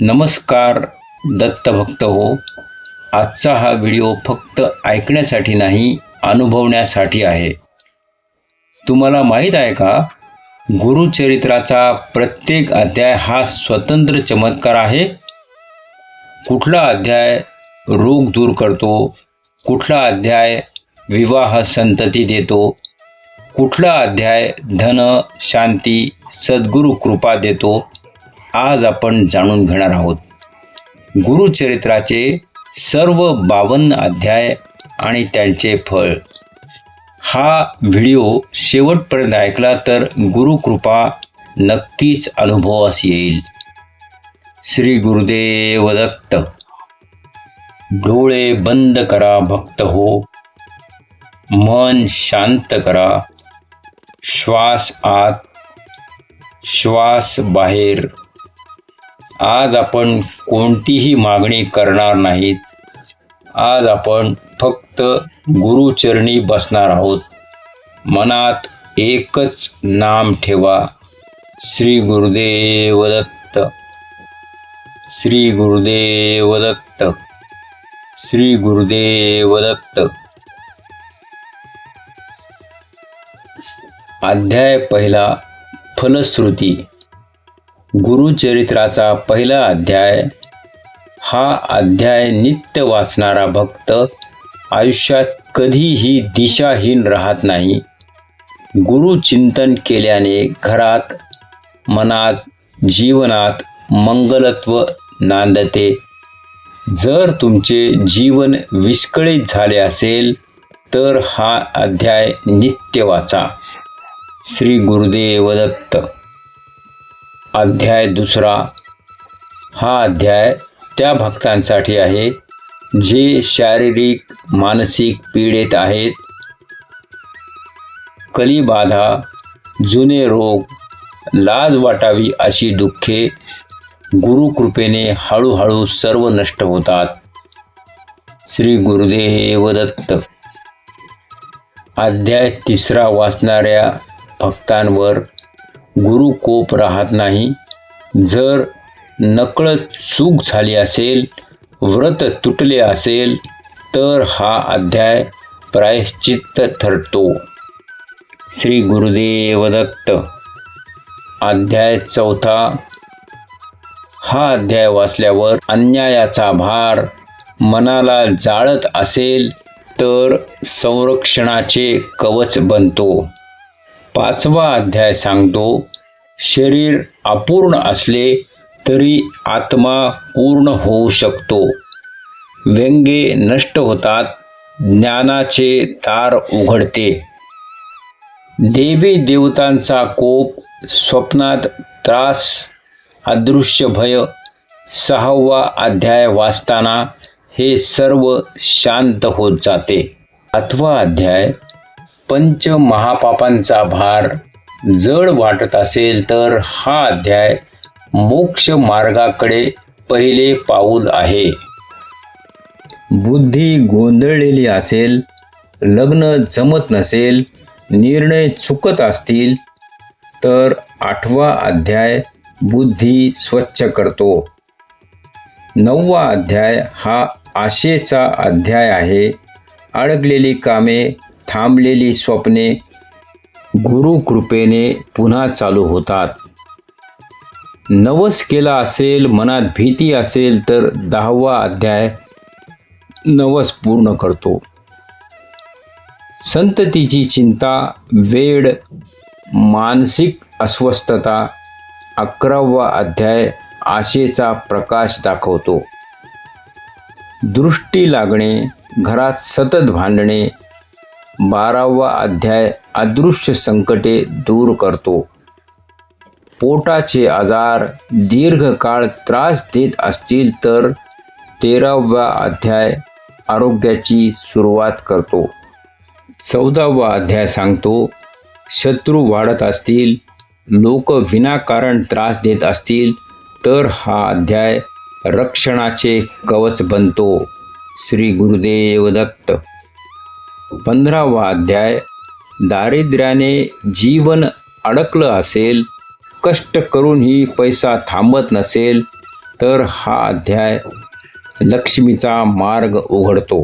नमस्कार दत्तभक्त हो. आजचा हा व्हिडिओ फक्त ऐकण्यासाठी नाही अनुभवण्यासाठी आहे. तुम्हाला माहीत आहे का? गुरुचरित्राचा प्रत्येक अध्याय हा स्वतंत्र चमत्कार आहे. कुठला अध्याय रोग दूर करतो? कुठला अध्याय विवाह संतती देतो? कुठला अध्याय धन शांती सद्गुरू कृपा देतो? आज आपण जाणून घेणार आहोत. गुरुचरित्राचे सर्व बावन्न अध्याय आणि त्यांचे फळ. हा व्हिडिओ शेवटपर्यंत ऐकला तर गुरुकृपा नक्कीच अनुभवास येईल. श्री गुरुदेव दत्त. डोळे बंद करा भक्त हो. मन शांत करा. श्वास आत. श्वास बाहेर. आज आपण कोणतीही मागणी करणार नाहीत. आज आपण फक्त गुरुचरणी बसणार आहोत. मनात एकच नाम ठेवा. श्री गुरुदेव दत्त. श्री गुरुदेव दत्त. श्री गुरुदेव दत्त. अध्याय पहिला फलश्रुती. गुरुचरित्राचा पहिला अध्याय. हा अध्याय नित्य वाचणारा भक्त आयुष्यात कधीही दिशाहीन राहत नाही. गुरुचिंतन केल्याने घरात मनात जीवनात मंगलत्व नांदते. जर तुमचे जीवन विस्कळीत झाले असेल तर हा अध्याय नित्य वाचा. श्री गुरुदेव दत्त. अध्याय दुसरा. हा अध्याय त्या भक्तांसाठी आहे जे शारीरिक मानसिक पीडित आहेत. कलीबाधा जुने रोग लाज वाटावी अशी दुःखे गुरुकृपेने हळूहळू सर्व नष्ट होतात. श्री गुरुदेव दत्त. अध्याय तिसरा वाचणाऱ्या भक्तांवर गुरु कोप राहत नाही. जर नकळत चूक झाली असेल व्रत तुटले असेल तर हा अध्याय प्रायश्चित्त ठरतो. श्री गुरुदेव दत्त. अध्याय चौथा. हा अध्याय वाचल्यावर अन्यायाचा भार मनाला जाळत असेल तर संरक्षणाचे कवच बनतो. पाचवा अध्याय सांगतो शरीर अपूर्ण असले तरी आत्मा पूर्ण होऊ शकतो. व्यंगे नष्ट होतात ज्ञानाचे दार उघडते. देवी देवतांचा कोप स्वप्नात त्रास अदृश्य भय सहावा अध्याय वाचताना हे सर्व शांत होत जाते. आठवा अध्याय पंच महापापांचा भार जड वाटत असेल तर हा अध्याय मोक्ष मार्गाकडे पहिले पाऊल आहे. बुद्धी गोंधळलेली असेल लग्न जमत नसेल निर्णय चुकत असतील तर आठवा अध्याय बुद्धी स्वच्छ करतो. नववा अध्याय हा आशेचा अध्याय आहे. अडकलेली कामे थांबलेली स्वप्ने गुरुकृपेने पुन्हा चालू होतात. नवस केला असेल मनात भीती असेल तर दहावा अध्याय नवस पूर्ण करतो. संततीची चिंता वेड मानसिक अस्वस्थता अकरावा अध्याय आशेचा प्रकाश दाखवतो. दृष्टी लागणे घरात सतत भांडणे बारावा अध्याय अदृश्य संकटे दूर करतो. पोटाचे आजार दीर्घकाळ त्रास देत असतील तर तेरावा अध्याय आरोग्याची सुरुवात करतो. चौदावा अध्याय सांगतो शत्रू वाढत असतील लोक विनाकारण त्रास देत असतील तर हा अध्याय रक्षणाचे कवच बनतो. श्री गुरुदेव दत्त. पंधरावा अध्याय दारिद्र्याने जीवन अडकलं असेल कष्ट करूनही पैसा थांबत नसेल तर हा अध्याय लक्ष्मीचा मार्ग उघडतो.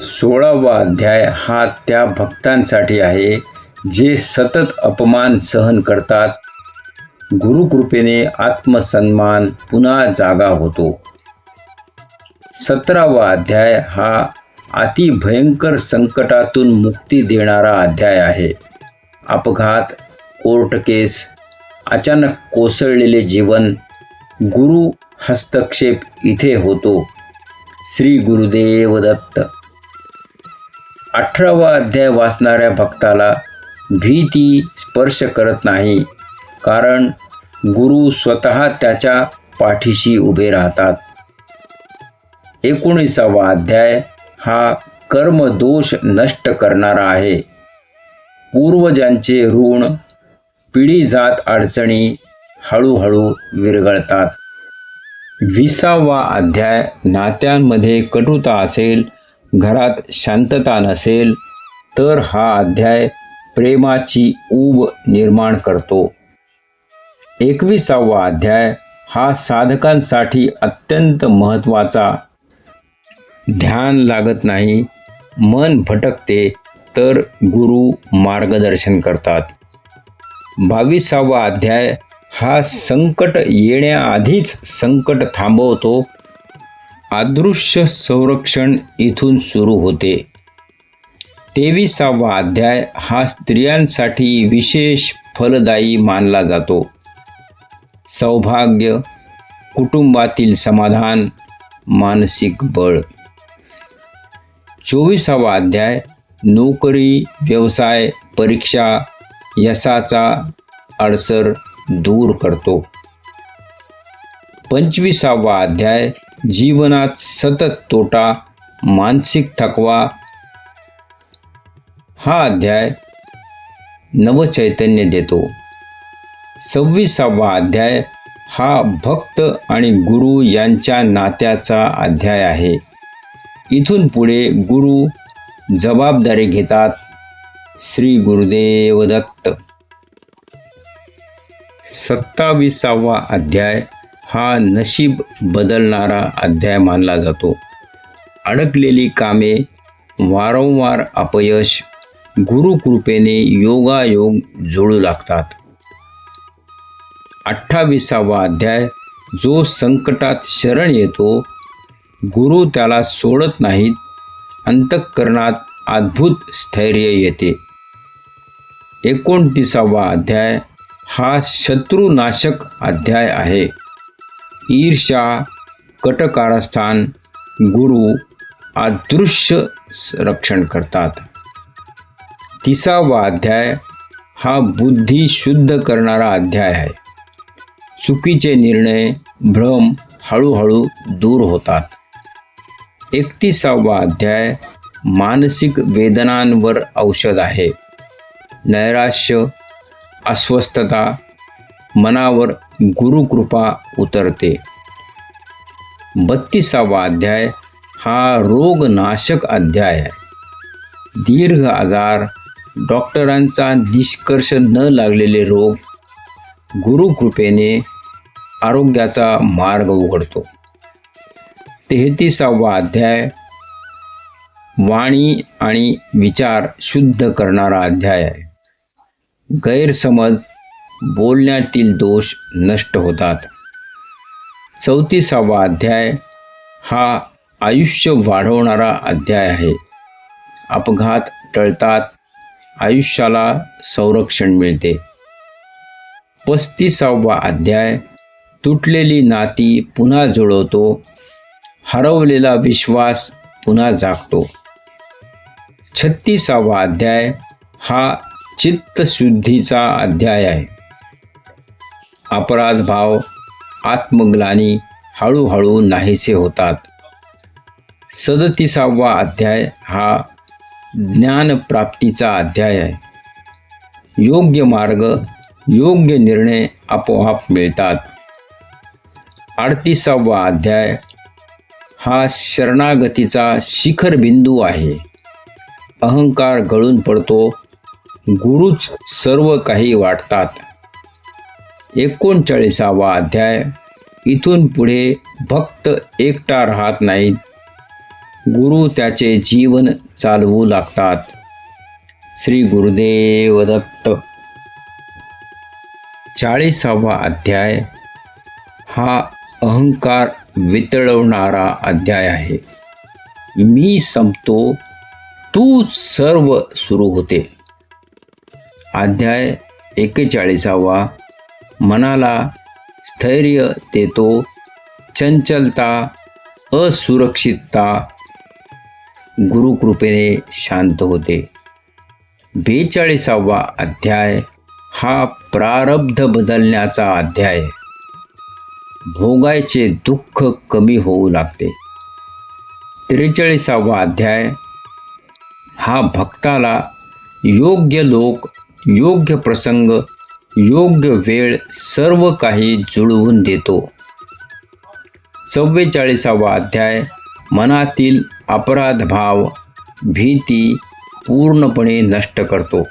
सोळावा अध्याय हा त्या भक्तांसाठी आहे जे सतत अपमान सहन करतात. गुरुकृपेने आत्मसन्मान पुन्हा जागा होतो. सतरावा अध्याय हा अति भयंकर संकटातून मुक्ती देणारा अध्याय आहे. अपघात कोर्ट केस अचानक कोसळलेले जीवन गुरु हस्तक्षेप इथे होतो. श्री गुरुदेव दत्त. अठरावा अध्याय वाचणाऱ्या भक्ताला भीती स्पर्श करत नाही कारण गुरु स्वतः त्याच्या पाठीशी उभे राहतात. एकोणीसावा अध्याय हा कर्मदोष नष्ट करणारा आहे. पूर्वजांचे ऋण पिढी जात अडचणी हळूहळू विरघळतात. विसावा अध्याय नात्यांमध्ये कटुता असेल घरात शांतता नसेल तर हा अध्याय प्रेमाची ऊब निर्माण करतो. एकविसावा अध्याय हा साधकांसाठी अत्यंत महत्त्वाचा ध्यान लागत नाही मन भटकते तर गुरु मार्गदर्शन करतात. बावीसावा अध्याय हा संकट येण्याआधीच संकट थांबवतो. अदृश्य संरक्षण इथून सुरू होते. तेविसावा अध्याय हा स्त्रियांसाठी विशेष फलदायी मानला जातो. सौभाग्य कुटुंबातील समाधान मानसिक बळ. चोवीसावा अध्याय नोकरी व्यवसाय परीक्षा यशाचा अडसर दूर करतो. पंचवीसावा अध्याय जीवनात सतत तोटा मानसिक थकवा. हा अध्याय नवचैतन्य देतो. सव्वीसावा अध्याय हा भक्त आणि गुरु यांच्या नात्याचा अध्याय आहे. इथून पुढे गुरु जबाबदारी घेतात श्री गुरुदेव दत्त. सत्ताविसावा अध्याय हा नशीब बदलणारा अध्याय मानला जातो. अडकलेली कामे वारंवार अपयश गुरुकृपेने योगायोग जुळू लागतात. अठ्ठावीसावा अध्याय जो संकटात शरण येतो गुरु त्याला सोडत नाहीत. अंतःकरणात अद्भुत स्थैर्य येते. एकोणतीसावा अध्याय हा शत्रुनाशक अध्याय आहे. ईर्षा कटकारस्थान गुरु अदृश्य रक्षण करतात. तिसावा अध्याय हा बुद्धी शुद्ध करणारा अध्याय आहे. चुकीचे निर्णय भ्रम हळूहळू दूर होतात. एकतीसावा अध्याय मानसिक वेदनांवर औषध आहे. नैराश्य अस्वस्थता मनावर गुरुकृपा उतरते. बत्तीसावा अध्याय हा रोगनाशक अध्याय आहे. दीर्घ आजार डॉक्टरांचा निष्कर्ष न लागलेले रोग गुरुकृपेने आरोग्याचा मार्ग उघडतो. तेहतीसावा अध्याय. वाणी आणि विचार शुद्ध करणारा अध्याय आहे. गैरसमज बोलण्यातील दोष नष्ट होतात. चौतीसावा अध्याय हा आयुष्य वाढवणारा अध्याय आहे. अपघात टळतात आयुष्याला संरक्षण मिळते. पस्तीसावा अध्याय तुटलेली नाती पुन्हा जुळवतो हरवलेला विश्वास पुन्हा जागतो. छत्तीसावा अध्याय हा चित्तशुद्धीचा अध्याय आहे. अपराध भाव आत्मग्लानी हळूहळू नाहीसे होतात. सदतीसावा अध्याय हा ज्ञानप्राप्तीचा अध्याय आहे. योग्य मार्ग योग्य निर्णय आपोआप मिळतात. अडतीसावा अध्याय हा शरणागतीचा शिखर बिंदू आहे. अहंकार गळून पडतो. गुरुच सर्व काही वाटतात. एकोणचाळीसावा अध्याय. इथून पुढे भक्त एकटा राहत नाहीत. गुरु त्याचे जीवन चालवू लागतात. श्री गुरुदेव दत्त. चाळीसावा अध्याय. हा अहंकार वितळवणारा अध्याय आहे. मी संपतो तू सर्व सुरू होते. अध्याय एक्केचाळीसावा मनाला स्थैर्य देतो चंचलता असुरक्षितता गुरुकृपेने शांत होते. बेचाळीसावा अध्याय हा प्रारब्ध बदलण्याचा अध्याय. भोगायचे दुःख कमी होऊ लागते. त्रेचाळीसावा अध्याय. हा भक्ताला योग्य लोक योग्य प्रसंग योग्य वेळ सर्व काही जुळवून देतो. चव्वेचाळीसावा अध्याय. मनातील अपराधभाव भीती पूर्णपणे नष्ट करतो.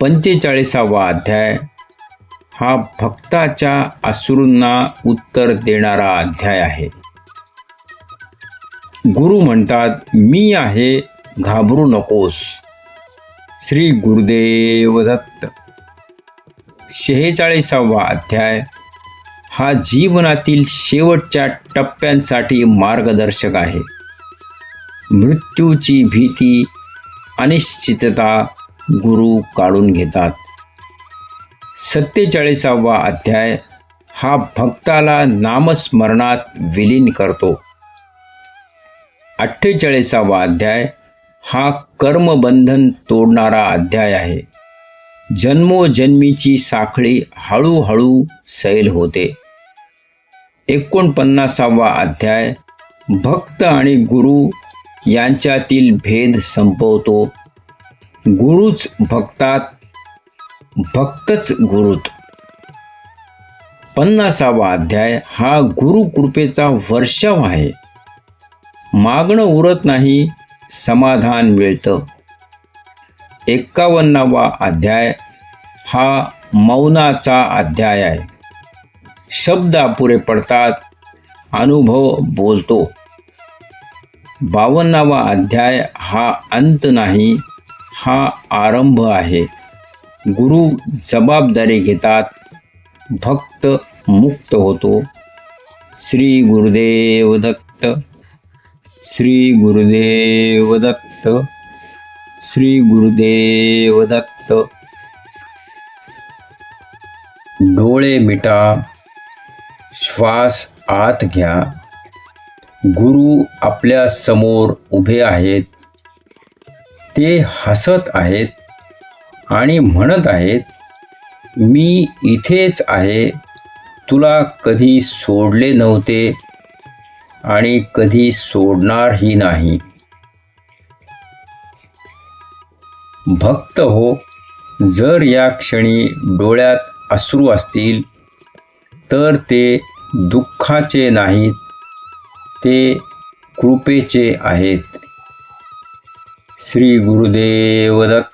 पंचेचाळीसावा अध्याय. हा भक्ताच्या अश्रूंना उत्तर देणारा अध्याय आहे. गुरु म्हणतात मी आहे घाबरू नकोस. श्री गुरुदेव दत्त. शेहेचाळीसावा अध्याय. हा जीवनातील शेवटच्या टप्प्यांसाठी मार्गदर्शक आहे. मृत्यूची भीती अनिश्चितता गुरु काढून घेतात. सत्तेचाळीसावा अध्याय हा भक्ताला नामस्मरणात विलीन करतो. अठ्ठेचाळीसावा अध्याय हा कर्मबंधन तोडणारा अध्याय आहे. जन्मोजन्मीची साखळी हळूहळू सैल होते. एकोणपन्नासावा अध्याय भक्त आणि गुरु यांच्यातील भेद संपवतो. गुरुच भक्तात भक्तच गुरुत. पन्नासावा अध्याय हा गुरुकृपेचा वर्षाव आहे. मागणं उरत नाही समाधान मिळतं. एक्कावन्नावा अध्याय हा मौनाचा अध्याय आहे. शब्द अपुरे पडतात अनुभव बोलतो. बावन्नावा अध्याय हा अंत नाही हा आरंभ आहे. गुरु जबाबदारी घेतात भक्त मुक्त होतो. श्री गुरुदेव दत्त श्री गुरुदेव दत्त श्री गुरुदेव दत्त. डोळे मिटा श्वास आत घ्या. गुरु आपल्यासमोर उभे आहेत. ते हसत आहेत. आणि म्हणत आहेत मी इथेच आहे. तुला कधी सोडले नव्हते आणि कधी सोडणारही नाही. भक्त हो जर या क्षणी डोळ्यात अश्रू असतील तर ते दुःखाचे नाहीत ते कृपेचे आहेत. श्री गुरुदेव दत्त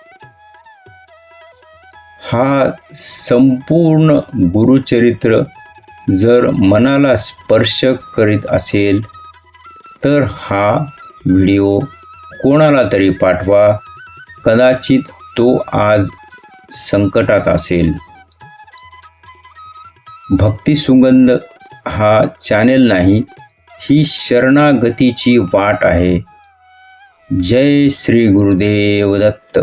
हा संपूर्ण गुरुचरित्र जर मनाला स्पर्श करीत असेल तर हा व्हिडिओ कोणाला तरी पाठवा. कदाचित तो आज संकटात असेल. भक्ती सुगंध हा चॅनेल नाही ही शरणागतीची वाट आहे. जय श्री गुरुदेव दत्त.